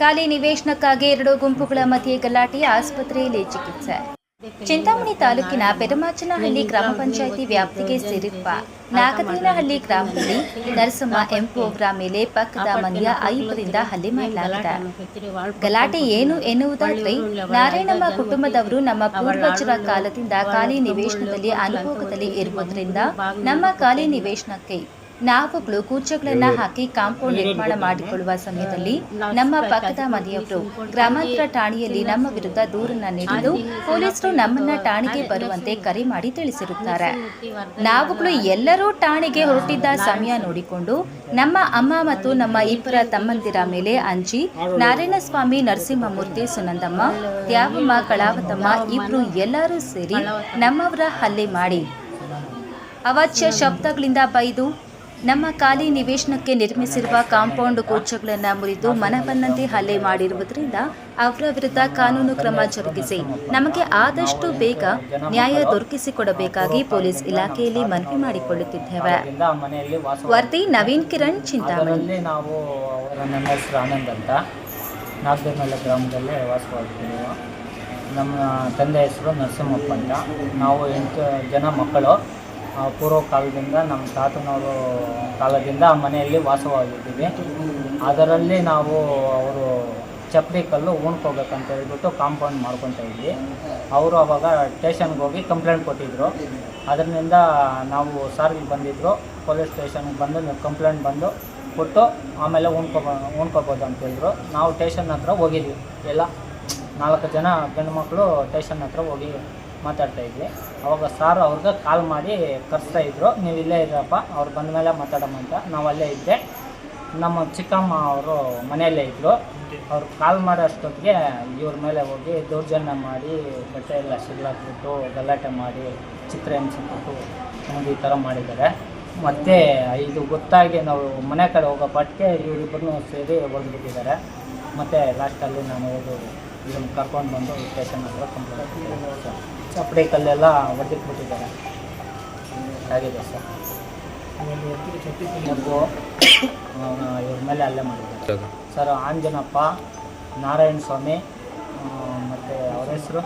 ಖಾಲಿ ನಿವೇಶನಕ್ಕಾಗಿ ಎರಡು ಗುಂಪುಗಳ ಮಧ್ಯೆ ಗಲಾಟೆ ಆಸ್ಪತ್ರೆಯಲ್ಲಿ ಚಿಕಿತ್ಸೆ. ಚಿಂತಾಮಣಿ ತಾಲೂಕಿನ ಪೆರಮಾಚನಹಳ್ಳಿ ಗ್ರಾಮ ಪಂಚಾಯಿತಿ ವ್ಯಾಪ್ತಿಗೆ ಸೇರಿರುವ ನಾಗದೇನಹಳ್ಳಿ ಗ್ರಾಮದಲ್ಲಿ ನರಸಮ್ಮ ಎಂ ಅವರ ಮೇಲೆ ಪಕ್ಕದ ಮನೆಯ ಐವರಿಂದ ಹಲ್ಲೆ ಮಾಡಲಾಗಿದೆ. ಗಲಾಟೆ ಏನು ಎನ್ನುವುದಾದ್ರೆ ನಾರಾಯಣಮ್ಮ ಕುಟುಂಬದವರು ನಮ್ಮ ಪೂರ್ವಜರ ಕಾಲದಿಂದ ಖಾಲಿ ನಿವೇಶನದಲ್ಲಿ ಅನುಭೋಗದಲ್ಲಿ ಇರುವುದರಿಂದ ನಮ್ಮ ಖಾಲಿ ನಿವೇಶನಕ್ಕೆ ನಾವುಗಳು ಕೂಚಗಳನ್ನ ಹಾಕಿ ಕಾಂಪೌಂಡ್ ನಿರ್ಮಾಣ ಮಾಡಿಕೊಳ್ಳುವ ಸಮಯದಲ್ಲಿ ನಮ್ಮ ಪಕ್ಕದ ಮನೆಯವರು ಗ್ರಾಮಾಂತರ ಠಾಣೆಯಲ್ಲಿ ನಮ್ಮ ವಿರುದ್ಧ ದೂರನ್ನ ನೀಡಲು ಪೊಲೀಸರು ನಮ್ಮನ್ನ ಠಾಣೆಗೆ ಬರುವಂತೆ ಕರೆ ಮಾಡಿ ತಿಳಿಸಿರುತ್ತಾರೆ. ನಾವುಗಳು ಎಲ್ಲರೂ ಠಾಣೆಗೆ ಹೊರಟಿದ್ದ ಸಮಯ ನೋಡಿಕೊಂಡು ನಮ್ಮ ಅಮ್ಮ ಮತ್ತು ನಮ್ಮ ಇಬ್ಬರ ತಮ್ಮಂದಿರ ಮೇಲೆ ಅಂಜಿ ನಾರಾಯಣಸ್ವಾಮಿ ನರಸಿಂಹಮೂರ್ತಿ ಸುನಂದಮ್ಮ ತ್ಯಾವಮ್ಮ ಕಳಾವತಮ್ಮ ಇಬ್ರು ಎಲ್ಲರೂ ಸೇರಿ ನಮ್ಮವರ ಹಲ್ಲೆ ಮಾಡಿ. ಅವಾಚ್ಯ ಶಬ್ದಗಳಿಂದ ಬೈದು ನಮ್ಮ ಖಾಲಿ ನಿವೇಶನಕ್ಕೆ ನಿರ್ಮಿಸಿರುವ ಕಾಂಪೌಂಡ್ ಕೋಚಗಳನ್ನು ಮುರಿದು ಮನವನ್ನಂತೆ ಹಲ್ಲೆ ಮಾಡಿರುವುದರಿಂದ ಅವರ ವಿರುದ್ಧ ಕಾನೂನು ಕ್ರಮ ಜರುಗಿಸಿ ನಮಗೆ ಆದಷ್ಟು ಬೇಗ ನ್ಯಾಯ ದೊರಕಿಸಿಕೊಡಬೇಕಾಗಿ ಪೊಲೀಸ್ ಇಲಾಖೆಯಲ್ಲಿ ಮನವಿ ಮಾಡಿಕೊಳ್ಳುತ್ತಿದ್ದೇವೆ. ವರದಿ ನವೀನ್ ಕಿರಣ್, ಚಿಂತಾಮಣಿ. ನಾವು ಆನಂದ್ ಅಂತ. ಗ್ರಾಮದಲ್ಲಿ ನಮ್ಮ ತಂದೆ ಹೆಸರು ನರಸಿಂಹಪ್ಪ ನಾವು ಎಂಟು ಜನ ಮಕ್ಕಳು. ಪೂರ್ವ ಕಾಲದಿಂದ ನಮ್ಮ ತಾತನವರು ಕಾಲದಿಂದ ಆ ಮನೆಯಲ್ಲಿ ವಾಸವಾಗಿದ್ದೀವಿ. ಅದರಲ್ಲಿ ನಾವು ಅವರು ಚಪ್ಪಲಿ ಕಲ್ಲು ಉಣ್ಕೋಬೇಕಂತ ಹೇಳ್ಬಿಟ್ಟು ಕಾಂಪೌಂಡ್ ಮಾಡ್ಕೊತಾ ಇದ್ವಿ. ಅವರು ಅವಾಗ ಸ್ಟೇಷನ್ಗೆ ಹೋಗಿ ಕಂಪ್ಲೇಂಟ್ ಕೊಟ್ಟಿದ್ದರು ಅದರಿಂದ ನಾವು ಸಾರಿಗೆ ಬಂದಿದ್ದರು ಪೊಲೀಸ್ ಸ್ಟೇಷನ್ಗೆ ಬಂದು ಕಂಪ್ಲೇಂಟ್ ಬಂದು ಕೊಟ್ಟು ಆಮೇಲೆ ಉಣ್ಕೊಬ ಉಣ್ಕೋಬೋದು ಅಂತ ಹೇಳಿದ್ರು. ನಾವು ಸ್ಟೇಷನ್ ಹತ್ರ ಹೋಗಿದ್ವಿ. ಎಲ್ಲ ನಾಲ್ಕು ಜನ ಗಂಡು ಮಕ್ಕಳು ಸ್ಟೇಷನ್ ಹತ್ರ ಹೋಗಿ ಮಾತಾಡ್ತಾ ಇದ್ವಿ. ಅವಾಗ ಸಾರು ಅವ್ರಿಗೆ ಕಾಲ್ ಮಾಡಿ ಕರೆಸ್ತಾ ಇದ್ರು, ನೀವು ಇಲ್ಲೇ ಇದ್ರಪ್ಪ, ಅವ್ರು ಬಂದ ಮೇಲೆ ಮಾತಾಡಮ್ಮ ಅಂತ. ನಾವು ಅಲ್ಲೇ ಇದ್ದೆ. ನಮ್ಮ ಚಿಕ್ಕಮ್ಮ ಅವರು ಮನೆಯಲ್ಲೇ ಇದ್ದರು ಅವ್ರು ಕಾಲ್ ಮಾಡೋ ಅಷ್ಟೊತ್ತಿಗೆ ಇವ್ರ ಮೇಲೆ ಹೋಗಿ ದೌರ್ಜನ್ಯ ಮಾಡಿ, ಬಟ್ಟೆ ಎಲ್ಲ ಸಿಗ್ಲಾಕ್ಬಿಟ್ಟು ಗಲಾಟೆ ಮಾಡಿ, ಚಿತ್ರ ಎನ್ಸಿಬಿಟ್ಟು ನಮಗೆ ಈ ಥರ ಮಾಡಿದ್ದಾರೆ. ಮತ್ತು ಇದು ಗೊತ್ತಾಗಿ ನಾವು ಮನೆ ಕಡೆ ಹೋಗೋ ಪಟ್ಟಿಗೆ ಇವರಿಬ್ಬರನ್ನೂ ಸೇರಿ ಹೊಡೆದ್ಬಿಟ್ಟಿದ್ದಾರೆ. ಮತ್ತು ಲಾಸ್ಟಲ್ಲಿ ನಾನು ಹೋಗಿ ಇದನ್ನು ಕರ್ಕೊಂಡು ಬಂದು ಸ್ಟೇಷನ್ ಹತ್ರ ಕಂಪ್ಲೇಂಟ್ ಚಪ್ಪಡಿ ಕಲ್ಲೆಲ್ಲ ಹೊಡೆದಿಟ್ಬಿಟ್ಟಿದ್ದಾರೆ ಆಗಿದೆ ಸರ್ ಮತ್ತು ಇವ್ರ ಮೇಲೆ ಅಲ್ಲೇ ಮಾಡಿದ್ದಾರೆ. ಸರ್ ಆಂಜನಪ್ಪ ನಾರಾಯಣ ಸ್ವಾಮಿ ಮತ್ತು ಅವ್ರ ಹೆಸರು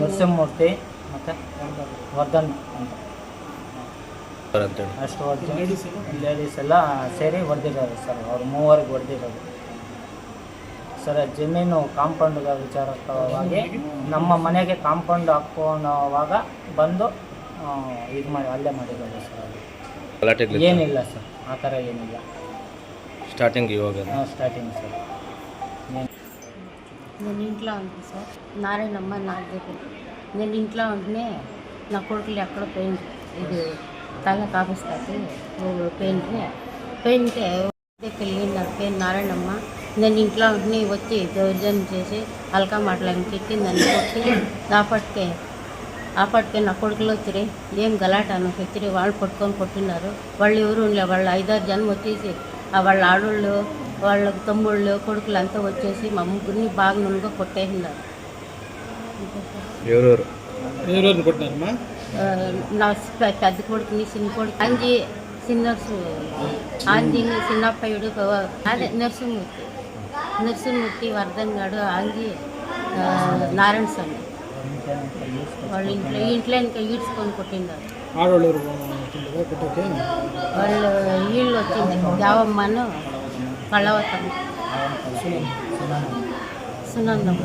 ನರಸಿಂಹಮೂರ್ತಿ ಮತ್ತು ವರ್ಧನ್ ಅಂತ. ಅಷ್ಟು ಲೇಡೀಸ್ ಲೇಡೀಸ್ ಎಲ್ಲ ಸೇರಿ ಹೊಡೆದಿರೋದು ಸರ್ ಅವ್ರು ಮೂವರಿಗೆ ಹೊಡೆದಿರೋದು ಸರ್ ಜಮೀನು ಕಾಂಪೌಂಡ್ ವಿಚಾರವಾಗಿ ನಮ್ಮ ಮನೆಗೆ ಕಾಂಪೌಂಡ್ ಹಾಕ್ಕೊಳ್ಳೋವಾಗ ಬಂದು ಇದು ಮಾಡಿ ಅಲ್ಲೇ ಮಾಡಿದ್ದಾರೆ ಸರ್ ಅದು. ಗಲಾಟೆಗಳು ಏನಿಲ್ಲ ಸರ್ ಆ ಥರ ಏನಿಲ್ಲ ಸ್ಟಾರ್ಟಿಂಗ್ ಇವಾಗ ಸ್ಟಾರ್ಟಿಂಗ್ ಸರ್ నేను ఇంట్లో ఉంది సార్ నారాయణమ్మ నాకు దగ్గర నేను ఇంట్లో ఉంటేనే నా కొడుకులు ఎక్కడ పెయింట్ ఇది తల కాపిస్తుంది పెయింట్ని పెయింటే దగ్గరికి వెళ్ళి నా పేరు నారాయణమ్మ నేను ఇంట్లో ఉంటేనే వచ్చి దౌర్జన్యం చేసి అల్కా మాటలని తిట్టి నన్ను కొట్టి నాపటికే ఆపటికే నా కొడుకులు వచ్చిరి ఏం గలాట అని వచ్చిరి వాళ్ళు పట్టుకొని కొట్టున్నారు వాళ్ళు ఎవరు ఉండలే వాళ్ళు ఐదారు జనం వచ్చేసి ఆ వాళ్ళ ఆడోళ్ళు వాళ్ళ తమ్ముళ్ళు కొడుకులు అంతా వచ్చేసి మా ముగ్గురిని బాగా నునుగా కొట్టేసినారు. నా పెద్ద కొడుకుని చిన్న కొడుకు అంజి చిన్న ఆంజీని చిన్నప్పయుడు అదే నరసింహమూర్తి. నరసింహమూర్తి వర్ధన్ గాడు ఆంజీ ఆ, నారాయణ స్వామి వాళ్ళ ఇంట్లో ఈ ఇంట్లో ఇంకా ఈడ్చుకొని కొట్టిండారు ఆడవాళ్ళు ఎవరు వచ్చిండగా కొట్టకే వాళ్ళు వీళ్ళు వచ్చింది దేవమ్మను కళ్ళవతమ్మ సునందమ్మ